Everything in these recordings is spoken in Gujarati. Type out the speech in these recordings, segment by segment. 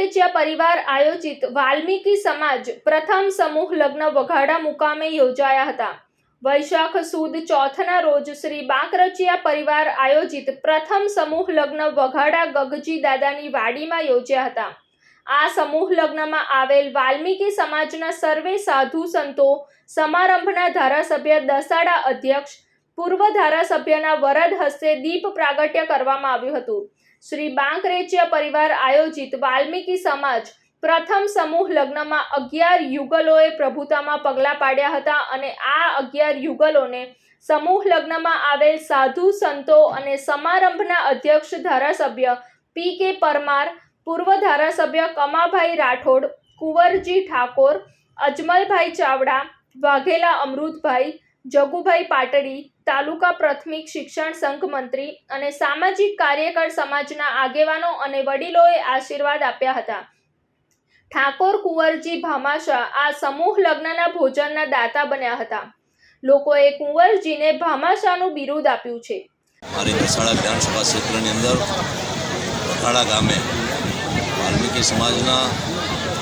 શ્રી પરિવાર આયોજિત વાલ્મીકી સમાજ પ્રથમ સમૂહ લગ્ન વઘાડા મુકામે યોજાયા હતા. વૈશાખ સુદ ચોથના રોજ શ્રી બાંકરચિયા પરિવાર આયોજિત પ્રથમ સમૂહ લગ્ન વઘાડા ગગજી દાદાની વાડીમાં યોજ્યા હતા. આ સમૂહ લગ્નમાં આવેલ વાલ્મીકી સમાજના સર્વે સાધુ સંતો, સમારંભના ધારાસભ્ય, દસાડા અધ્યક્ષ, પૂર્વ ધારાસભ્યના વરદ હસ્તે દીપ પ્રાગટ્ય કરવામાં આવ્યું હતું. શ્રી બાંકરેચિયા પરિવાર આયોજિત વાલ્મીકી સમાજ પ્રથમ સમૂહ લગ્નમાં અગિયાર યુગલોએ પ્રભુતામાં પગલાં પાડ્યા હતા અને આ અગિયાર યુગલોને સમૂહ લગ્નમાં આવેલ સાધુ સંતો અને સમારંભના અધ્યક્ષ ધારાસભ્ય પી કે પરમાર, પૂર્વ ધારાસભ્ય કમાભાઈ રાઠોડ, કુંવરજી ઠાકોર, અજમલભાઈ ચાવડા, વાઘેલા અમૃતભાઈ જગુભાઈ પાટડી, તાલુકા પ્રાથમિક શિક્ષણ સંઘ મંત્રી અને સામાજિક કાર્યકર સમાજના આગેવાનો અને વડીલોએ આશીર્વાદ આપ્યા હતા. ઠાકોર કુંવરજી ભામાશા આ સમૂહ લગ્નના ભોજનના દાતા બન્યા હતા. લોકોએ કુંવરજીને ભામાશાનું બિરુદ આપ્યું છે. મારી દસાડા વિધાનસભા ક્ષેત્રની અંદર વખાડા ગામે વાલ્મીકી સમાજના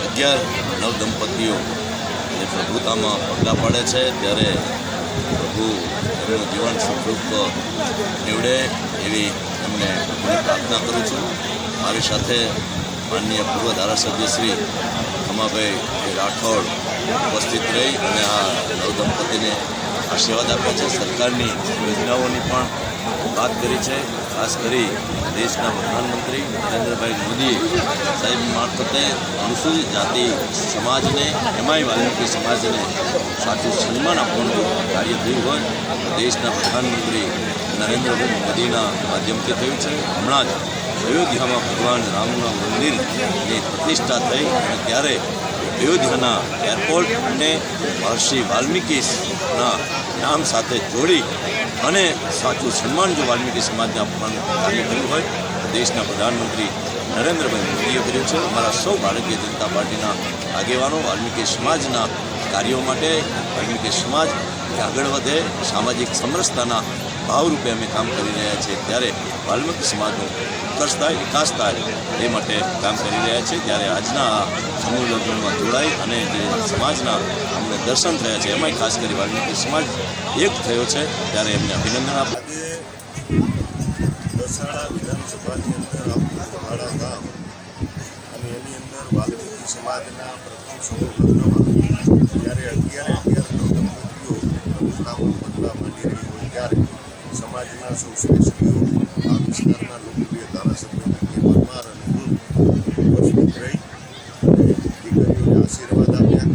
અગિયાર નવ દંપતીઓ પ્રભુતામાં પગલાં પાડે છે, ત્યારે પ્રભુ એમનું જીવન સુખરૂપ નીવડે એવી એમને પ્રાર્થના કરું છું. મારી સાથે માનનીય પૂર્વ ધારાસભ્ય શ્રી ખમાભાઈ રાઠોડ ઉપસ્થિત રહી અને આ નવદંપતિને આશીર્વાદ આપ્યા છે. સરકારની યોજનાઓની પણ વાત કરી છે. ખાસ કરી દેશના પ્રધાનમંત્રી નરેન્દ્રભાઈ મોદીએ સાહેબ મારફતે અનુસૂચિત જાતિ સમાજને, એમાંય વાલ્મીકી સમાજને સાચું સન્માન આપવાનું કાર્ય થયું હોય દેશના પ્રધાનમંત્રી નરેન્દ્રભાઈ મોદીના માધ્યમથી થયું છે. હમણાં જ અયોધ્યામાં ભગવાન રામના મંદિરની પ્રતિષ્ઠા થઈ અને ત્યારે અયોધ્યાના એરપોર્ટને મહર્ષિ વાલ્મીકીના નામ સાથે જોડી અને સાચું સન્માન જો વાલ્મીકી સમાજને આપવાનું કાર્ય કર્યું હોય દેશના પ્રધાનમંત્રી નરેન્દ્રભાઈ મોદીએ કર્યું છે. અમારા સૌ ભારતીય જનતા પાર્ટીના આગેવાનો વાલ્મીકી સમાજના કાર્યો માટે વાલ્મીકી સમાજ આગળ વધે, સામાજિક સમરસતાના ભાવરૂપે અમે કામ કરી રહ્યા છીએ. ત્યારે વાલ્મીકી સમાજનો ઉત્કર્ષ થાય, વિકાસ થાય એ માટે કામ કરી રહ્યા છીએ. ત્યારે આજના સમૂહ લગ્નમાં જોડાઈ અને જે સમાજના અમને દર્શન થયા છે, એમાંય ખાસ કરી વાલ્મીકી સમાજ એક થયો છે. ત્યારે એમને અભિનંદન આપું. દસાડા વિધાનસભાની અંદર ગામ અને એની અંદર વાલ્મીકી સમાજના પ્રથમ સમૂહ લગ્નમાં જ્યારે અગિયારે અગિયાર નવદંપતીઓ પ્રભુતામાં પગલાં માંડી રહી હોય ત્યારે સમાજના સૌ આ વિસ્તારના લોકપ્રિય ધારાસભ્ય કે પરમાર અને હું ઉપસ્થિત રહી દીકરીઓને આશીર્વાદ આપ્યા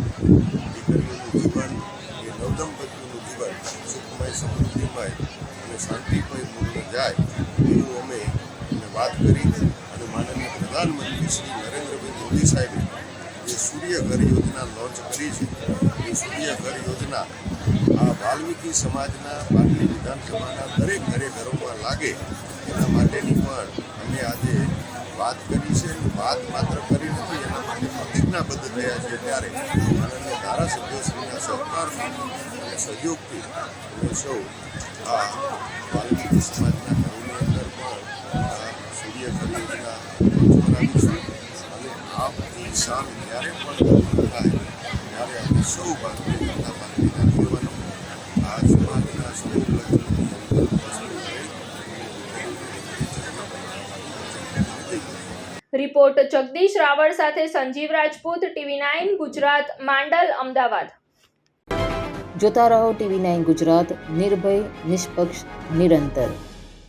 દીકરીઓનું જીવન એ નવદંપતિઓનું જીવન સુખમય સમૃદ્ધિમય અને શાંતિમય પૂર્ણ જાય એવું અમે એને વાત કરી અને માનનીય પ્રધાનમંત્રી શ્રી નરેન્દ્રભાઈ મોદી સાહેબે જે સૂર્ય ઘર યોજના લોન્ચ કરી છે એ સૂર્ય ઘર યોજના આ વાલ્મીકી સમાજના પાટલી વિધાનસભાના દરેક ઘરે ઘરોમાં લાગે, એના માટેની પણ અમે આજે વાત કરી છે. વાત માત્ર કરી નથી, એના માટે પ્રતિજ્ઞાબદ્ધ થયા છે ત્યારે માનનીય ધારાસભ્યશ્રીના સહકારથી અને સહયોગથી અમે સૌ આ વાલ્મીકી સમાજના ઘરોની અંદર પણ આ સૂર્ય ઘર યોજના છું. અને આપની સામે જ્યારે પણ થાય, ત્યારે અમે સૌ ભારતીય જનતા પાર્ટીના આગેવાનો આ સમાજના સમૂહ લગ્નની અંદર ઉપસ્થિત રહી રિપોર્ટ જગદીશ રાવળ સાથે સંજીવ રાજપૂત, ટીવી નાઇન ગુજરાત, માંડલ, અમદાવાદ. જોતા રહો ટીવી નાઇન ગુજરાત, નિર્ભય, નિષ્પક્ષ, નિરંતર.